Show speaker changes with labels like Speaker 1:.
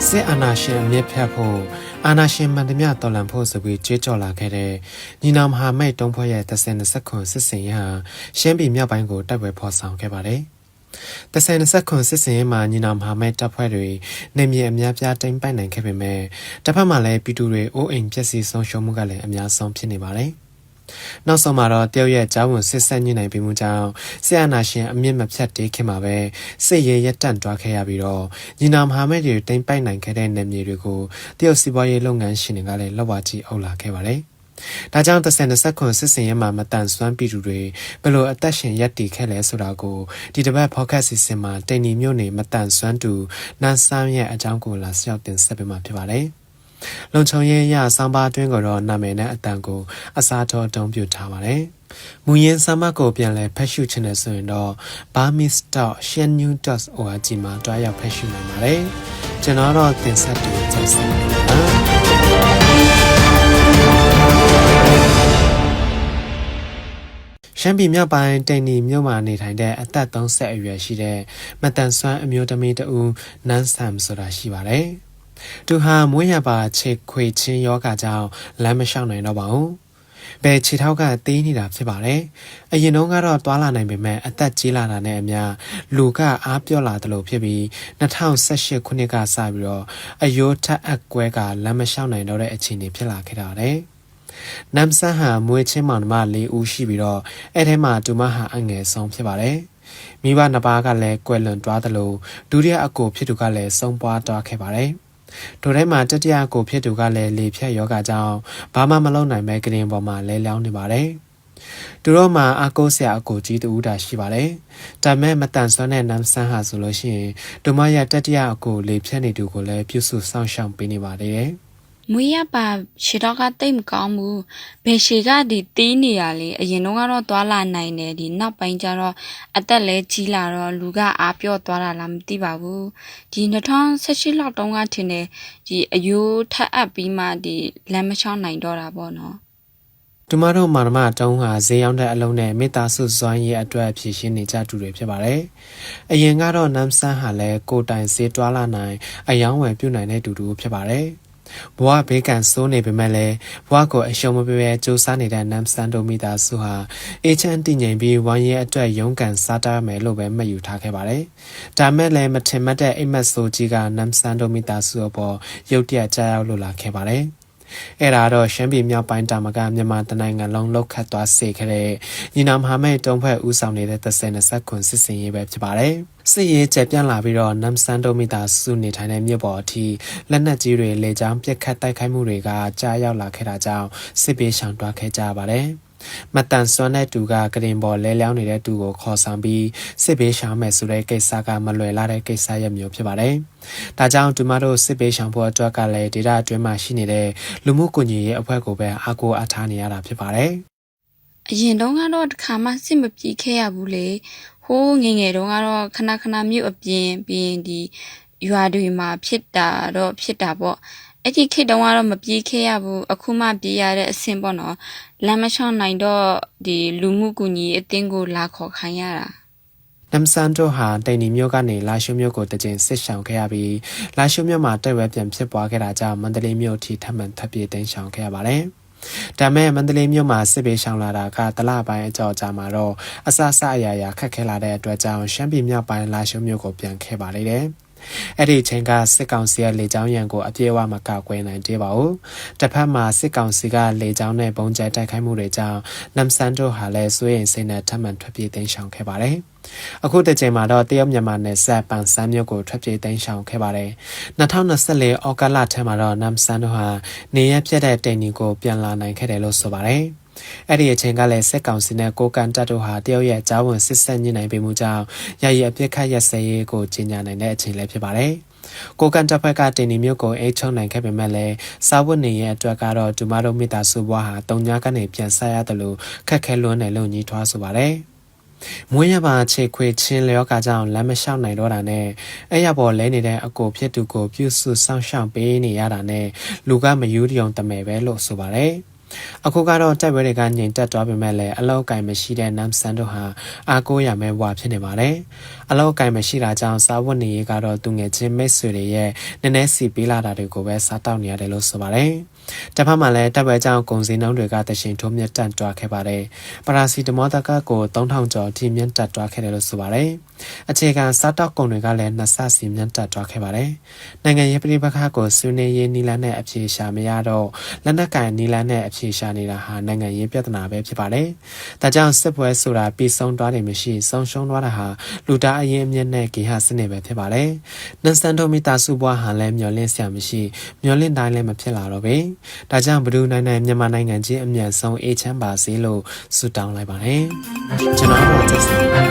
Speaker 1: အာဏာရှင်အမြင့်ဖြတ်ဖို့အာဏာရှင်မှန်သမျှတော်လှန်ဖို့ဆိုပြီးကြွေးကြော်လာခဲ့တဲ့ညီနောင်မဟာမိတ်တုံးဖွဲ့ရဲ့30ခွန်စစ်စင်ရဟာရှမ်းပြည်မြောက်ပိုင်းကိုတိုက်ပွဲဖော်ဆောင်ခဲ့ပါတယ်။30ခွန်စစ်စင်ရမှာညီနောင်မဟာမိတ်တပ်ဖွဲ့တွေနေမြေအများပြားတိမ့်ပိုက်နိုင်ခဲ့ပေမဲ့တစ်ဖက်မှာလည်းပြည်သူတွေအိုးအိမ်ပျက်စီးဆုံးရှုံးမှုကလည်းအများဆုံးဖြစ်နေပါတယ်။ နောက်ဆုံးမှာတော့တယောက်ရဲ့ကြားဝင်ဆစ်ဆက်ညှိနှိုင်းပြီးမှုကြောင့်ဆရာနာရှင်အမြင့်မဖြတ်တေးခင်မှာပဲစစ်ရေးရက်တန့်တွားခဲ့ရပြီးတော့ညီနာမဟာမိတ်တွေတိမ့်ပိုက်နိုင်ခဲ့တဲ့နေမြေတွေကိုတယောက်စီးပွားရေးလုပ်ငန်းရှင်တွေကလည်းလောက်ဝကြီးအုပ်လာခဲ့ပါတယ်။ဒါကြောင့်30ခွန်စစ်စင်ရဲမှာမတန်ဆွမ်းပြည်သူတွေဘယ်လိုအသက်ရှင်ရက်တည်ခဲ့လဲဆိုတာကိုဒီတစ်ပတ် podcast စီစဉ်မှာတိန်နီမျိုးနေမတန်ဆွမ်းသူနန်းဆန်းရဲ့အကြောင်းကိုလာဆောက်တင်ဆက်ပေးမှာဖြစ်ပါတယ်။ လုံချုံရဲ့ရဆောင်းပါအတွင်းကိုတော့နာမည်နဲ့အတန်ကိုအစားထိုးအုံပြုထားပါတယ်။မူရင်းဆမ်းမကိုပြန်လဲဖက်ရှုချင်တယ်ဆိုရင်တော့ burmese.shannew.org မှာတွားရောက်ဖက်ရှုနိုင်ပါတယ်။ကျွန်တော်တော့တင်ဆက်တူကြိုက်ဆက်နေပါရှမ်းပြည်မြောက်ပိုင်းတိန်နီမြို့မှာနေထိုင်တဲ့အသက်30အရွယ်ရှိတဲ့မတန်ဆွမ်းအမျိုးသမီးတဦးနန်းဆမ်ဆိုတာရှိပါတယ်။ သူဟာမွေးရပါခြေခွေချင်းယောဂကြောင့်လမ်းမလျှောက်နိုင်တော့ပါဘူး။ဘယ်ခြေထောက်ကသေးနေတာဖြစ်ပါတယ်။အရင်တုန်းကတော့တွာလာနိုင်ပေမဲ့အသက်ကြီးလာတာနဲ့အမျှလူကအားပြော့လာတယ်လို့ဖြစ်ပြီး2018ခုနှစ်ကစပြီးတော့အယိုးထက်အကွဲကလမ်းမလျှောက်နိုင်တော့တဲ့အခြေအနေဖြစ်လာခဲ့တာတဲ့။နမ်ဆန်ဟာမွေးချင်းမောင်နှမ၄ဦးရှိပြီးတော့အဲ့ထဲမှာဒူမဟာအငယ်ဆုံးဖြစ်ပါတယ်။မိဘနှစ်ပါးကလည်းကွယ်လွန်သွားတယ်လို့ဒုတိယအကိုဖြစ်သူကလည်းဆုံးပွားသွားခဲ့ပါတယ်။ ဒိုထဲမှာတတိယကိုဖြစ်သူကလည်းလေဖြတ်ယောဂကြောင့်ဘာမှမလုပ်နိုင်ပဲကရင်ပေါ်မှာလဲလျောင်းနေပါတယ်။သူတို့မှာအကိုဆရာအကိုကြီးတူတာရှိပါတယ်။ဒါမဲ့မတန်ဆွမ်းတဲ့နမ်ဆန်းဟာဆိုလို့ရှိရင်ဒုမရတတိယအကိုလေဖြတ်နေသူကိုလည်းပြုစုစောင့်ရှောက်ပေးနေပါတယ်။
Speaker 2: မွေးရပါခြေတော့ကတိတ်မကောင်းဘူးဘယ်ရှေကဒီတီးနေရလေအရင်တော့ကတော့သွာလာနိုင်တယ်ဒီနောက်ပိုင်းကျတော့အသက်လဲကြီးလာတော့လူကအားပြော့သွားတာလားမသိပါဘူးဒီ2018လောက်တုန်းကထင်တယ်ဒီအယိုးထပ်အပ်ပြီးမှဒီလမ်းမချောင်းနိုင်တော့တာပေါ့နော်
Speaker 1: ကျမတို့မာရမတုံးဟာဈေးရောက်တဲ့အလုံးနဲ့မေတ္တာဆုစွမ်းရေးအတွက်ဖြည့်ရှင်းနေကြသူတွေဖြစ်ပါတယ်။အရင်ကတော့နမ်ဆန်းဟာလည်းကိုတိုင်ဈေးတွာလာနိုင်အယောင်းဝယ်ပြုတ်နိုင်တဲ့သူတူဖြစ်ပါတယ်။ ဘဝဘေးကံဆိုးနေပေမဲ့လည်းဘဝကိုအရှုံးမပေးဘဲစူးစမ်းနေတဲ့နမ်စန်တိုမီတာစုဟာအေချန်တည်ငြိမ်ပြီးဝမ်းရဲ့အတွက်ရုန်းကန်စားတာမယ်လို့ပဲမှတ်ယူထားခဲ့ပါတယ်။ဒါမဲ့လည်းမထင်မှတ်တဲ့အိမ်မက်ဆိုကြီးကနမ်စန်တိုမီတာစုအပေါ်ရုတ်တရက်ကြားရောက်လို့လာခဲ့ပါတယ်။ အဲ့ဒါတော့ရှမ်းပြည်မြောက်ပိုင်းတာမကမြန်မာတနိုင်ငံလုံးလောက်ခတ်သွားစေခဲ့တဲ့ညီနောင်မဟာမိတ်တုံးဖွဲ့ဦးဆောင်နေတဲ့30ခွန်စစ်စင်ရေးပဲဖြစ်ပါတယ်။စစ်ရေးကျပြန့်လာပြီးတော့နမ်ဆန်တိုမီတာစုနေထိုင်တဲ့မြို့ပေါ်အထိလက်နက်ကြီးတွေလေကြောင်းပစ်ခတ်တိုက်ခိုက်မှုတွေကကြားရောက်လာခဲ့တာကြောင့်စစ်ပေးရှောင်တွားခဲ့ကြပါတယ်။ မတန်စွမ်းတဲ့သူကကရင်ပေါ်လဲလျောင်းနေတဲ့သူကိုခေါ်ဆောင်ပြီးစစ်ဘေးရှောင်မယ်ဆိုတဲ့ကိစ္စကမလွယ်လာတဲ့ကိစ္စရပ်မျိုးဖြစ်ပါတယ်။ဒါကြောင့်ဒီမတို့စစ်ဘေးရှောင်ဖို့အတွက်ကလည်းဒေတာအတွင်းမှာရှိနေတဲ့လူမှုကွန်ရက်ရဲ့အဖွဲ့ကိုပဲအားကိုးအားထားနေရတာဖြစ်ပါတယ်။
Speaker 2: အရင်တုန်းကတော့တခါမှစစ်မပြေခဲ့ရဘူးလေ။ဟိုးငငယ်တုန်းကတော့ခဏခဏမြို့အပြင်ပြီးရင်ဒီရွာတွေမှာဖြစ်တာတော့ဖြစ်တာပေါ့။ အဲ့ဒီခေတ်တုန်းကတော့မပြေးခဲ့ရဘူးအခုမှပြေးရတဲ့အဆင့်ပေါ့နော်လမ်းမချောင်းနိုင်တော့ဒီလူမှုကူညီအသင်းကိုလာခေါ်ခိုင်းရတာ
Speaker 1: နမ်ဆန်တိုဟာတိန်နီမြို့ကနေလာရှုမြို့ကိုတကြင်စစ်ဆောင်ခဲ့ရပြီးလာရှုမြို့မှာတိုက်ပွဲပြန်ဖြစ်ပွားခဲ့တာကြောင့်မန္တလေးမြို့ထိထပ်မံထပ်ပြေးတိမ်းရှောင်ခဲ့ရပါတယ်။ဒါမဲ့မန္တလေးမြို့မှာစစ်ပေးရှောင်လာတာကတလပိုင်းအကြောကြာမှာတော့အဆအဆအရာရာခက်ခဲလာတဲ့အတွက်ကြောင့်ရှမ်းပြည်မြောက်ပိုင်းလာရှုမြို့ကိုပြန်ခဲ့ပါလေတယ်။ အဲ့ဒီချိန်ကစစ်ကောင်စီရဲ့လေကြောင်းရန်ကိုအပြည့်အဝမကကွယ်နိုင်သေးပါဘူးတစ်ဖက်မှာစစ်ကောင်စီကလေကြောင်းနဲ့ပုံကျဲတိုက်ခိုက်မှုတွေကြောင့်နမ်ဆန်တို့ဟာလည်းစိုးရိမ်စိတ်နဲ့ထပ်မံထွက်ပြေးသိမ်းရှောင်ခဲ့ပါတယ်အခုတစ်ချိန်မှာတော့တရုတ်မြန်မာနယ်စပ်ပန်ဆန်းမြို့ကိုထွက်ပြေးသိမ်းရှောင်ခဲ့ပါတယ်2024ဩဂတ်လထဲမှာတော့နမ်ဆန်တို့ဟာနေရပြတ်တဲ့တိန်နီကိုပြန်လာနိုင်ခဲ့တယ်လို့ဆိုပါတယ် အဲ့ဒီအချိန်ကလည်းစစ်ကောင်စီနဲ့ကိုကန်တပ်တို့ဟာတရုတ်ရဲ့ကြားဝင်စစ်ဆက်ညှိနှိုင်းပေးမှုကြောင့်ရည်ရအပြစ်ခတ်ရစရေးကိုကြီးညာနိုင်တဲ့အချိန်လည်းဖြစ်ပါတယ်။ကိုကန်တပ်ဖက်ကတင်နီမျိုးကိုအိတ်ချုံနိုင်ခဲ့ပေမဲ့လည်းစားဝတ်နေရဲ့အတွက်ကတော့ဒူမာတို့မိသားစုဘွားဟာတုံညာကနေပြန်ဆက်ရတယ်လို့ခက်ခဲလွန်းတယ်လို့ညှိထွားဆိုပါတယ်။မွေးရပါခြေခွေချင်းလျောကကြောင့်လမ်းမလျှောက်နိုင်တော့တာနဲ့အဲ့ရပေါ်လဲနေတဲ့အကိုဖြစ်သူကိုပြုစုစောင့်ရှောက်ပေးနေရတာနဲ့လူကမယူတယုံတမယ်ပဲလို့ဆိုပါတယ်။ အခုကတော့တိုက်ပွဲတွေကငြိမ်သက်သွားပေမဲ့လည်းအလောက်အကင်မရှိတဲ့နမ်ဆန်တို့ဟာအားကိုးရမဲ့ဘဝဖြစ်နေပါတယ်။အလောက်အကင်မရှိတာကြောင့်စားဝတ်နေရေးကတော့သူငယ်ချင်းမိတ်ဆွေတွေရဲ့နည်းနည်းစီပေးလာတာတွေကိုပဲစားတောက်နေရတယ်လို့ဆိုပါတယ်။ တစ်ဖက်မှာလည်းတပ်ပွဲကြောင့်ကုန်စည်နှုန်းတွေကတရှင်ထိုးမြတ်တက်တွားခဲ့ပါတယ်။ပရာစီတမောတကကို3000ကျော်အထိမြင့်တက်တွားခဲ့တယ်လို့ဆိုပါတယ်။အခြေခံစားတောက်ကုန်တွေကလည်းနှစ်ဆစီမြင့်တက်တွားခဲ့ပါတယ်။နိုင်ငံရေးပြည်ပခါကိုဆွေးနွေးရေးနီလန်းနဲ့အပြေရှာမရတော့လက်နက်ကင်နီလန်းနဲ့အပြေရှာနေတာဟာနိုင်ငံရေးပြဿနာပဲဖြစ်ပါတယ်။ဒါကြောင့်စစ်ပွဲဆိုတာပြီးဆုံးသွားတယ်မရှိဆုံးရှုံးသွားတာဟာလူသားအရင်အမြင့်နဲ့ဂေဟစနစ်ပဲဖြစ်ပါတယ်။နန်စန်တိုမီတာစုဘွားဟာလည်းမျောလင့်ဆရာမရှိမျောလင့်တိုင်းလည်းမဖြစ်လာတော့ပဲ။ဒါကြောင့်ဘဒူနိုင်နိုင်မြန်မာနိုင်ငံချင်းအမြန်ဆုံးအေးချမ်းပါစေလို့ဆုတောင်းလိုက်ပါတယ်။ကျွန်တော်တို့ကျေးဇူးတင်ပါတယ်